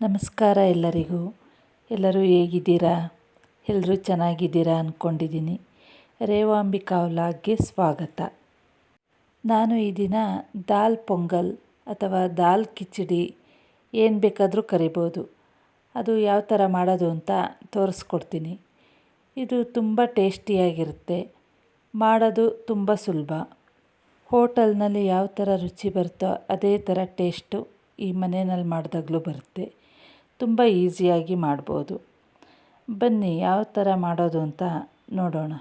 ನಮಸ್ಕಾರ ಎಲ್ಲರಿಗೂ. ಎಲ್ಲರೂ ಹೇಗಿದ್ದೀರಾ? ಎಲ್ಲರೂ ಚೆನ್ನಾಗಿದ್ದೀರಾ ಅಂದ್ಕೊಂಡಿದ್ದೀನಿ ರೇವಾಂಬಿಕಾ ವ್ಲಾಗ್ಗೆ ಸ್ವಾಗತ. ನಾನು ಈ ದಿನ ದಾಲ್ ಪೊಂಗಲ್ ಅಥವಾ ದಾಲ್ ಕಿಚಡಿ ಏನು ಬೇಕಾದರೂ ಕರಿಬೋದು. ಅದು ಯಾವ ಥರ ಮಾಡೋದು ಅಂತ ತೋರಿಸ್ಕೊಡ್ತೀನಿ. ಇದು ತುಂಬ ಟೇಸ್ಟಿಯಾಗಿರುತ್ತೆ. ಮಾಡೋದು ತುಂಬ ಸುಲಭ. ಹೋಟೆಲ್ನಲ್ಲಿ ಯಾವ ಥರ ರುಚಿ ಬರುತ್ತೋ ಅದೇ ಥರ ಟೇಸ್ಟು ಈ ಮನೆಯಲ್ಲಿ ಮಾಡಿದಾಗಲೂ ಬರುತ್ತೆ. ತುಂಬ ಈಸಿಯಾಗಿ ಮಾಡ್ಬೋದು. ಬನ್ನಿ, ಯಾವ ಥರ ಮಾಡೋದು ಅಂತ ನೋಡೋಣ.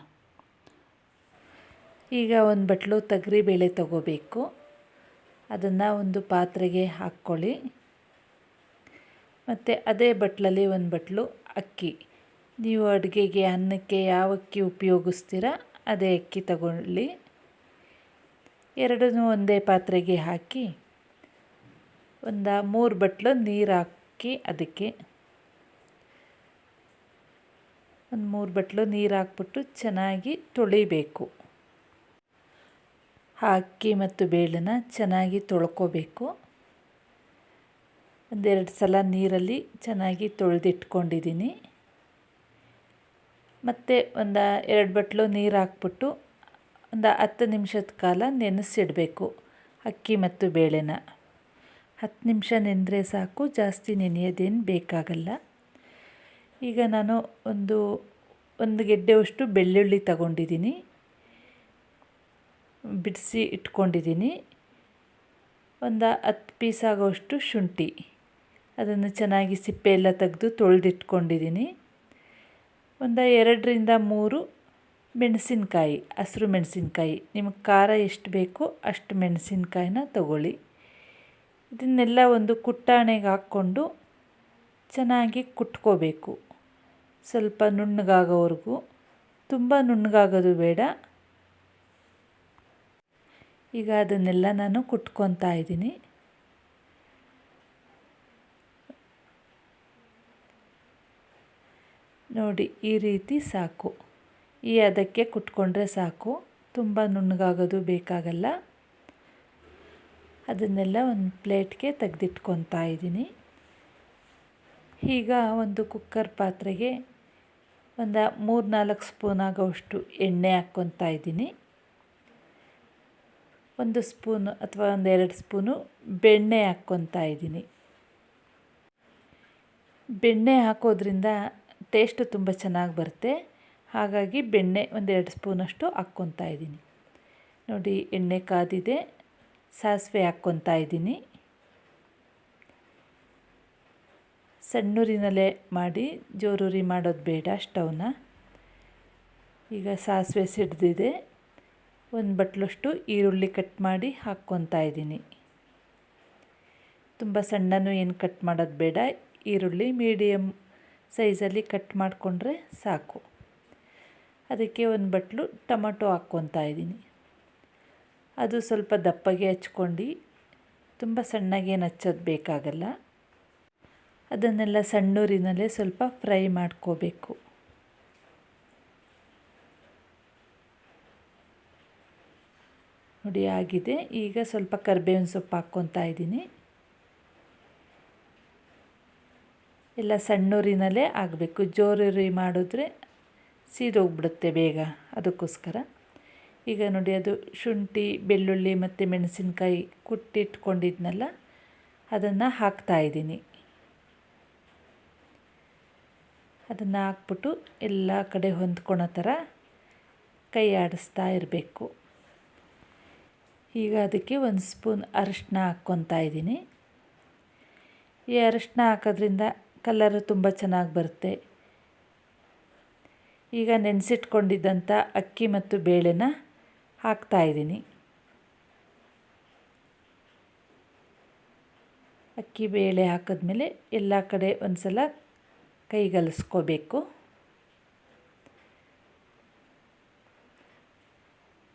ಈಗ ಒಂದು ಬಟ್ಲು ಬೇಳೆ ತಗೋಬೇಕು. ಅದನ್ನು ಒಂದು ಪಾತ್ರೆಗೆ ಹಾಕ್ಕೊಳ್ಳಿ. ಮತ್ತು ಅದೇ ಬಟ್ಲಲ್ಲಿ ಒಂದು ಬಟ್ಲು ಅಕ್ಕಿ. ನೀವು ಅಡುಗೆಗೆ ಅನ್ನಕ್ಕೆ ಯಾವ ಅಕ್ಕಿ ಉಪಯೋಗಿಸ್ತೀರ, ಅದೇ ಅಕ್ಕಿ ತಗೊಳ್ಳಿ. ಎರಡನ್ನೂ ಒಂದೇ ಪಾತ್ರೆಗೆ ಹಾಕಿ, ಒಂದು ಮೂರು ಬಟ್ಲು ನೀರು ಹಾಕಿ ಹಾಕಿ ಅದಕ್ಕೆ ಒಂದು ಮೂರು ಬಟ್ಲು ನೀರು ಹಾಕ್ಬಿಟ್ಟು ಚೆನ್ನಾಗಿ ತೊಳಿಬೇಕು. ಅಕ್ಕಿ ಮತ್ತು ಬೇಳೆನ ಚೆನ್ನಾಗಿ ತೊಳ್ಕೋಬೇಕು. ಒಂದೆರಡು ಸಲ ನೀರಲ್ಲಿ ಚೆನ್ನಾಗಿ ತೊಳೆದಿಟ್ಕೊಂಡಿದ್ದೀನಿ ಮತ್ತು ಒಂದು ಎರಡು ಬಟ್ಲು ನೀರು ಹಾಕ್ಬಿಟ್ಟು ಒಂದು ಹತ್ತು ನಿಮಿಷದ ಕಾಲ ನೆನೆಸಿಡಬೇಕು ಅಕ್ಕಿ ಮತ್ತು ಬೇಳೆನ. ಹತ್ತು ನಿಮಿಷ ನೆಂದರೆ ಸಾಕು, ಜಾಸ್ತಿ ನೆನೆಯೋದೇನು ಬೇಕಾಗಲ್ಲ. ಈಗ ನಾನು ಒಂದು ಒಂದು ಗೆಡ್ಡೆವಷ್ಟು ಬೆಳ್ಳುಳ್ಳಿ ತಗೊಂಡಿದ್ದೀನಿ. ಬಿಡಿಸಿ ಇಟ್ಕೊಂಡಿದ್ದೀನಿ. ಒಂದು ಹತ್ತು ಪೀಸ್ ಆಗೋಷ್ಟು ಶುಂಠಿ. ಅದನ್ನು ಚೆನ್ನಾಗಿ ಸಿಪ್ಪೆ ಎಲ್ಲ ತೆಗೆದು ತೊಳೆದಿಟ್ಕೊಂಡಿದ್ದೀನಿ. ಒಂದು ಎರಡರಿಂದ ಮೂರು ಮೆಣಸಿನಕಾಯಿ, ಹಸಿರು ಮೆಣಸಿನ್ಕಾಯಿ. ನಿಮಗೆ ಖಾರ ಎಷ್ಟು ಬೇಕೋ ಅಷ್ಟು ಮೆಣಸಿನ್ಕಾಯಿನ ತಗೊಳ್ಳಿ. ಇದನ್ನೆಲ್ಲ ಒಂದು ಕುಟ್ಟಾಣೆಗೆ ಹಾಕ್ಕೊಂಡು ಚೆನ್ನಾಗಿ ಕುಟ್ಕೋಬೇಕು. ಸ್ವಲ್ಪ ನುಣ್ಣಗಾಗೋವರೆಗೂ. ತುಂಬ ನುಣ್ಣಗಾಗೋದು ಬೇಡ. ಈಗ ಅದನ್ನೆಲ್ಲ ನಾನು ಕುಟ್ಕೊತಾ ಇದ್ದೀನಿ. ನೋಡಿ, ಈ ರೀತಿ ಸಾಕು. ಈ ಅದಕ್ಕೆ ಕುಟ್ಕೊಂಡ್ರೆ ಸಾಕು. ತುಂಬ ನುಣ್ಣಗಾಗೋದು ಬೇಕಾಗಲ್ಲ. ಅದನ್ನೆಲ್ಲ ಒಂದು ಪ್ಲೇಟ್ಗೆ ತೆಗೆದಿಟ್ಕೊತಾ ಇದ್ದೀನಿ. ಈಗ ಒಂದು ಕುಕ್ಕರ್ ಪಾತ್ರೆಗೆ ಒಂದು ಮೂರು ನಾಲ್ಕು ಸ್ಪೂನ್ ಆಗೋವಷ್ಟು ಎಣ್ಣೆ ಹಾಕ್ಕೊತಾ ಇದ್ದೀನಿ. ಒಂದು ಸ್ಪೂನು ಅಥವಾ ಒಂದೆರಡು ಸ್ಪೂನು ಬೆಣ್ಣೆ ಹಾಕ್ಕೊತಾ ಇದ್ದೀನಿ. ಬೆಣ್ಣೆ ಹಾಕೋದ್ರಿಂದ ಟೇಸ್ಟು ತುಂಬ ಚೆನ್ನಾಗಿ ಬರುತ್ತೆ. ಹಾಗಾಗಿ ಬೆಣ್ಣೆ ಒಂದೆರಡು ಸ್ಪೂನಷ್ಟು ಹಾಕ್ಕೊತಾ ಇದ್ದೀನಿ. ನೋಡಿ, ಎಣ್ಣೆ ಕಾದಿದೆ. ಸಾಸಿವೆ ಹಾಕ್ಕೊತಾ ಇದ್ದೀನಿ. ಸಣ್ಣೂರಿನಲ್ಲೇ ಮಾಡಿ, ಜೋರೂರಿ ಮಾಡೋದು ಬೇಡ ಸ್ಟವ್ನ. ಈಗ ಸಾಸಿವೆ ಸಿಡ್ದಿದೆ. ಒಂದು ಬಟ್ಲಷ್ಟು ಈರುಳ್ಳಿ ಕಟ್ ಮಾಡಿ ಹಾಕ್ಕೊತಾ ಇದ್ದೀನಿ. ತುಂಬ ಸಣ್ಣನೂ ಏನು ಕಟ್ ಮಾಡೋದು ಬೇಡ. ಈರುಳ್ಳಿ ಮೀಡಿಯಮ್ ಸೈಜಲ್ಲಿ ಕಟ್ ಮಾಡಿಕೊಂಡ್ರೆ ಸಾಕು. ಅದಕ್ಕೆ ಒಂದು ಬಟ್ಲು ಟೊಮಟೊ ಹಾಕ್ಕೊತಾ ಇದ್ದೀನಿ. ಅದು ಸ್ವಲ್ಪ ದಪ್ಪಗೆ ಹಚ್ಕೊಂಡು ತುಂಬ ಸಣ್ಣಗೇನು ಹಚ್ಚೋದು ಬೇಕಾಗಲ್ಲ. ಅದನ್ನೆಲ್ಲ ಸಣ್ಣೂರಿನಲ್ಲೇ ಸ್ವಲ್ಪ ಫ್ರೈ ಮಾಡ್ಕೋಬೇಕು. ನೋಡಿ ಆಗಿದೆ. ಈಗ ಸ್ವಲ್ಪ ಕರ್ಬೇವಿನ ಸೊಪ್ಪು ಹಾಕ್ಕೊತಾ ಇದ್ದೀನಿ. ಎಲ್ಲ ಸಣ್ಣೂರಿನಲ್ಲೇ ಆಗಬೇಕು. ಜೋರೂರಿ ಮಾಡಿದ್ರೆ ಸೀದೋಗ್ಬಿಡುತ್ತೆ ಬೇಗ ಅದಕ್ಕೋಸ್ಕರ. ಈಗ ನೋಡಿ ಅದು ಶುಂಠಿ, ಬೆಳ್ಳುಳ್ಳಿ ಮತ್ತು ಮೆಣಸಿನ್ಕಾಯಿ ಕುಟ್ಟಿಟ್ಕೊಂಡಿದ್ನಲ್ಲ, ಅದನ್ನು ಹಾಕ್ತಾಯಿದ್ದೀನಿ ಅದನ್ನು ಹಾಕ್ಬಿಟ್ಟು ಎಲ್ಲ ಕಡೆ ಹೊಂದ್ಕೊಳೋ ಥರ ಕೈ ಆಡಿಸ್ತಾ ಇರಬೇಕು. ಈಗ ಅದಕ್ಕೆ ಒಂದು ಸ್ಪೂನ್ ಅರಿಶಿನ ಹಾಕ್ಕೊತಾ ಇದ್ದೀನಿ. ಈ ಅರಿಶಿನ ಹಾಕೋದ್ರಿಂದ ಕಲರ್ ತುಂಬ ಚೆನ್ನಾಗಿ ಬರುತ್ತೆ. ಈಗ ನೆನೆಸಿಟ್ಕೊಂಡಿದ್ದಂಥ ಅಕ್ಕಿ ಮತ್ತು ಬೇಳೆನ ಹಾಕ್ತಾಯಿದ್ದೀನಿ ಅಕ್ಕಿ ಬೇಳೆ ಹಾಕಿದ್ಮೇಲೆ ಎಲ್ಲ ಕಡೆ ಒಂದು ಸಲ ಕೈಗಲಿಸ್ಕೋಬೇಕು.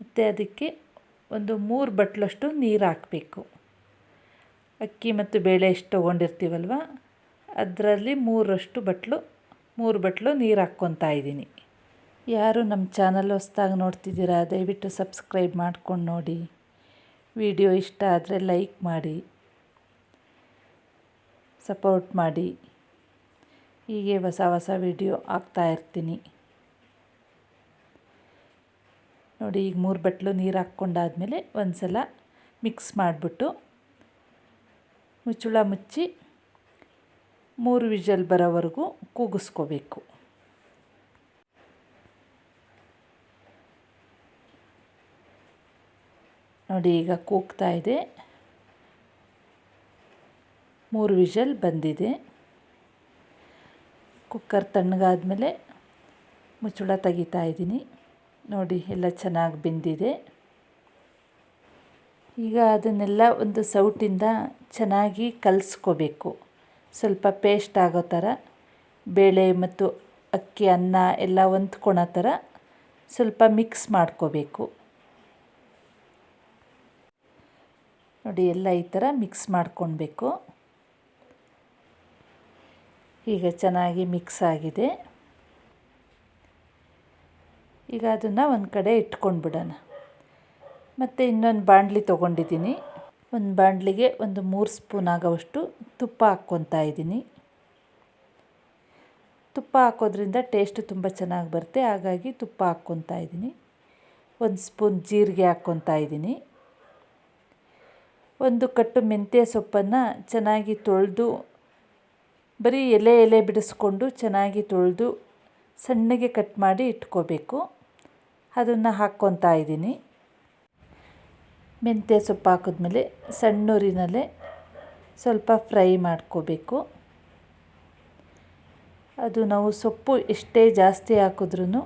ಮತ್ತು ಅದಕ್ಕೆ ಒಂದು ಮೂರು ಬಟ್ಲಷ್ಟು ನೀರು ಹಾಕಬೇಕು. ಅಕ್ಕಿ ಮತ್ತು ಬೇಳೆ ಎಷ್ಟು ತೊಗೊಂಡಿರ್ತೀವಲ್ವ? ಅದರಲ್ಲಿ ಮೂರಷ್ಟು ಬಟ್ಲು, ಮೂರು ಬಟ್ಲು ನೀರು ಹಾಕ್ಕೊತಾ ಇದ್ದೀನಿ. ಯಾರು ನಮ್ಮ ಚಾನಲ್ ಹೊಸ್ದಾಗಿ ನೋಡ್ತಿದ್ದೀರಾ, ದಯವಿಟ್ಟು ಸಬ್ಸ್ಕ್ರೈಬ್ ಮಾಡ್ಕೊಂಡು ನೋಡಿ. ವಿಡಿಯೋ ಇಷ್ಟ ಆದರೆ ಲೈಕ್ ಮಾಡಿ, ಸಪೋರ್ಟ್ ಮಾಡಿ. ಹೀಗೆ ಹೊಸ ಹೊಸ ವಿಡಿಯೋ ಹಾಕ್ತಾಯಿರ್ತೀನಿ ನೋಡಿ, ಈಗ ಮೂರು ಬಟ್ಲು ನೀರು ಹಾಕ್ಕೊಂಡಾದ್ಮೇಲೆ ಒಂದು ಸಲ ಮಿಕ್ಸ್ ಮಾಡಿಬಿಟ್ಟು ಮುಚ್ಚುಳ ಮುಚ್ಚಿ ಮೂರು ವಿಜಲ್ ಬರೋವರೆಗೂ ಕೂಗಿಸ್ಕೋಬೇಕು. ನೋಡಿ ಈಗ ಕೂಗ್ತಾ ಇದೆ. ಮೂರು ವಿಷಲ್ ಬಂದಿದೆ. ಕುಕ್ಕರ್ ತಣ್ಣಗಾದಮೇಲೆ ಮುಚ್ಚಳ ತೆಗಿತಾ ಇದ್ದೀನಿ. ನೋಡಿ ಎಲ್ಲ ಚೆನ್ನಾಗಿ ಬೆಂದಿದೆ. ಈಗ ಅದನ್ನೆಲ್ಲ ಒಂದು ಸೌಟಿಂದ ಚೆನ್ನಾಗಿ ಕಲಿಸ್ಕೋಬೇಕು. ಸ್ವಲ್ಪ ಪೇಸ್ಟ್ ಆಗೋ ಥರ, ಬೇಳೆ ಮತ್ತು ಅಕ್ಕಿ, ಅನ್ನ ಎಲ್ಲ ಹೊಂದ್ಕೊಳೋ ಥರ ಸ್ವಲ್ಪ ಮಿಕ್ಸ್ ಮಾಡ್ಕೋಬೇಕು. ನೋಡಿ, ಎಲ್ಲ ಈ ಥರ ಮಿಕ್ಸ್ ಮಾಡ್ಕೊಳ್ಬೇಕು. ಈಗ ಚೆನ್ನಾಗಿ ಮಿಕ್ಸ್ ಆಗಿದೆ. ಈಗ ಅದನ್ನು ಒಂದು ಕಡೆ ಇಟ್ಕೊಂಡ್ಬಿಡೋಣ. ಮತ್ತು ಇನ್ನೊಂದು ಬಾಣಲಿ ತೊಗೊಂಡಿದ್ದೀನಿ. ಒಂದು ಬಾಣಲಿಗೆ ಒಂದು ಮೂರು ಸ್ಪೂನ್ ಆಗೋವಷ್ಟು ತುಪ್ಪ ಹಾಕ್ಕೊತಾ ಇದ್ದೀನಿ. ತುಪ್ಪ ಹಾಕೋದ್ರಿಂದ ಟೇಸ್ಟ್ ತುಂಬ ಚೆನ್ನಾಗಿ ಬರುತ್ತೆ. ಹಾಗಾಗಿ ತುಪ್ಪ ಹಾಕ್ಕೊತಾ ಇದ್ದೀನಿ. ಒಂದು ಸ್ಪೂನ್ ಜೀರಿಗೆ ಹಾಕ್ಕೊತಾ ಇದ್ದೀನಿ. ಒಂದು ಕಟ್ಟು ಮೆಂತ್ಯ ಸೊಪ್ಪನ್ನು ಚೆನ್ನಾಗಿ ತೊಳೆದು, ಬರೀ ಎಲೆ ಎಲೆ ಬಿಡಿಸ್ಕೊಂಡು ಚೆನ್ನಾಗಿ ತೊಳೆದು ಸಣ್ಣಗೆ ಕಟ್ ಮಾಡಿ ಇಟ್ಕೋಬೇಕು. ಅದನ್ನು ಹಾಕ್ಕೊತಾ ಇದ್ದೀನಿ. ಮೆಂತ್ಯ ಸೊಪ್ಪು ಹಾಕಿದ್ಮೇಲೆ ಸಣ್ಣೂರಿನಲ್ಲೇ ಸ್ವಲ್ಪ ಫ್ರೈ ಮಾಡ್ಕೋಬೇಕು. ಅದು ನಾವು ಸೊಪ್ಪು ಎಷ್ಟೇ ಜಾಸ್ತಿ ಹಾಕಿದ್ರೂ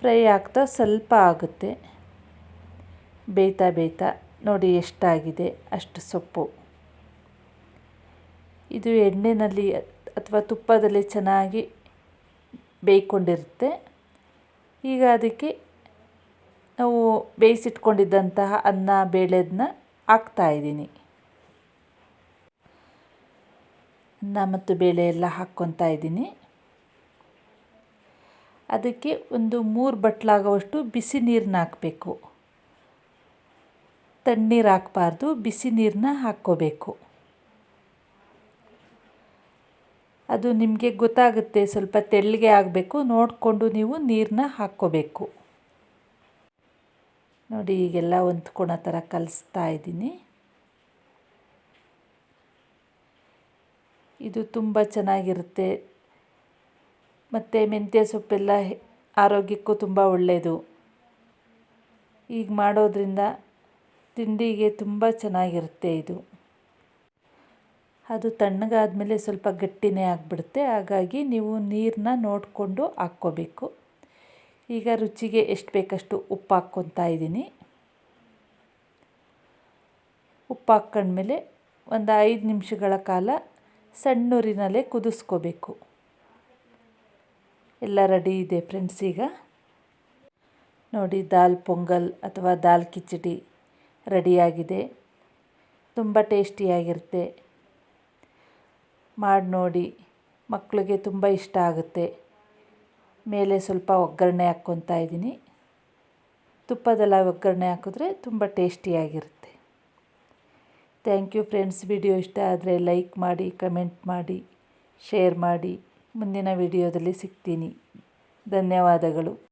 ಫ್ರೈ ಆಗ್ತಾ ಸ್ವಲ್ಪ ಆಗುತ್ತೆ. ಬೇಯ್ತಾ ಬೇಯ್ತಾ ನೋಡಿ ಎಷ್ಟಾಗಿದೆ, ಅಷ್ಟು ಸೊಪ್ಪು. ಇದು ಎಣ್ಣೆಯಲ್ಲಿ ಅಥವಾ ತುಪ್ಪದಲ್ಲಿ ಚೆನ್ನಾಗಿ ಬೇಯ್ಕೊಂಡಿರುತ್ತೆ. ಈಗ ಅದಕ್ಕೆ ನಾವು ಬೇಯಿಸಿಟ್ಕೊಂಡಿದ್ದಂತಹ ಅನ್ನ ಬೇಳೆದನ್ನ ಹಾಕ್ತಾಯಿದ್ದೀನಿ ಅನ್ನ ಮತ್ತು ಬೇಳೆ ಎಲ್ಲ ಹಾಕ್ಕೊತಾ ಇದ್ದೀನಿ. ಅದಕ್ಕೆ ಒಂದು ಮೂರು ಬಟ್ಲಾಗುವಷ್ಟು ಬಿಸಿ ನೀರನ್ನ ಹಾಕಬೇಕು. ತಣ್ಣೀರು ಹಾಕಬಾರ್ದು, ಬಿಸಿ ನೀರನ್ನ ಹಾಕ್ಕೋಬೇಕು. ಅದು ನಿಮಗೆ ಗೊತ್ತಾಗುತ್ತೆ, ಸ್ವಲ್ಪ ತೆಳ್ಳಗೆ ಆಗಬೇಕು, ನೋಡಿಕೊಂಡು ನೀವು ನೀರನ್ನ ಹಾಕ್ಕೋಬೇಕು. ನೋಡಿ, ಈಗೆಲ್ಲ ಹೊಂದ್ಕೊಳೋ ಥರ ಕಲಿಸ್ತಾ ಇದ್ದೀನಿ. ಇದು ತುಂಬ ಚೆನ್ನಾಗಿರುತ್ತೆ. ಮತ್ತು ಮೆಂತ್ಯ ಸೊಪ್ಪೆಲ್ಲ ಆರೋಗ್ಯಕ್ಕೂ ತುಂಬ ಒಳ್ಳೆಯದು ಈಗ ಮಾಡೋದ್ರಿಂದ ತಿಂಡಿಗೆ ತುಂಬ ಚೆನ್ನಾಗಿರುತ್ತೆ ಇದು. ಅದು ತಣ್ಣಗಾದ್ಮೇಲೆ ಸ್ವಲ್ಪ ಗಟ್ಟಿನೇ ಆಗಿಬಿಡುತ್ತೆ. ಹಾಗಾಗಿ ನೀವು ನೀರನ್ನ ನೋಡಿಕೊಂಡು ಹಾಕ್ಕೋಬೇಕು. ಈಗ ರುಚಿಗೆ ಎಷ್ಟು ಬೇಕಷ್ಟು ಉಪ್ಪು ಹಾಕ್ಕೊತಾ ಇದ್ದೀನಿ. ಉಪ್ಪು ಹಾಕ್ಕೊಂಡ್ಮೇಲೆ ಒಂದು ಐದು ನಿಮಿಷಗಳ ಕಾಲ ಸಣ್ಣೂರಿನಲ್ಲೇ ಕುದಿಸ್ಕೋಬೇಕು. ಎಲ್ಲ ರೆಡಿ ಇದೆ ಫ್ರೆಂಡ್ಸ್ ಈಗ. ನೋಡಿ, ದಾಲ್, ಪೊಂಗಲ್ ಅಥವಾ ದಾಲ್ ಕಿಚಡಿ. ರೆಡಿಯಾಗಿದೆ. ತುಂಬ ಟೇಸ್ಟಿಯಾಗಿರುತ್ತೆ. ಮಾಡಿ ನೋಡಿ ಮಕ್ಕಳಿಗೆ ತುಂಬ ಇಷ್ಟ ಆಗುತ್ತೆ. ಮೇಲೆ ಸ್ವಲ್ಪ ಒಗ್ಗರಣೆ ಹಾಕ್ಕೊತಾ ಇದ್ದೀನಿ. ತುಪ್ಪದೆಲ್ಲ ಒಗ್ಗರಣೆ ಹಾಕಿದ್ರೆ ತುಂಬ ಟೇಸ್ಟಿಯಾಗಿರುತ್ತೆ. ಥ್ಯಾಂಕ್ ಯು ಫ್ರೆಂಡ್ಸ್ ವಿಡಿಯೋ ಇಷ್ಟ ಆದರೆ ಲೈಕ್ ಮಾಡಿ ಕಮೆಂಟ್ ಮಾಡಿ ಶೇರ್ ಮಾಡಿ. ಮುಂದಿನ ವಿಡಿಯೋದಲ್ಲಿ ಸಿಗ್ತೀನಿ. ಧನ್ಯವಾದಗಳು.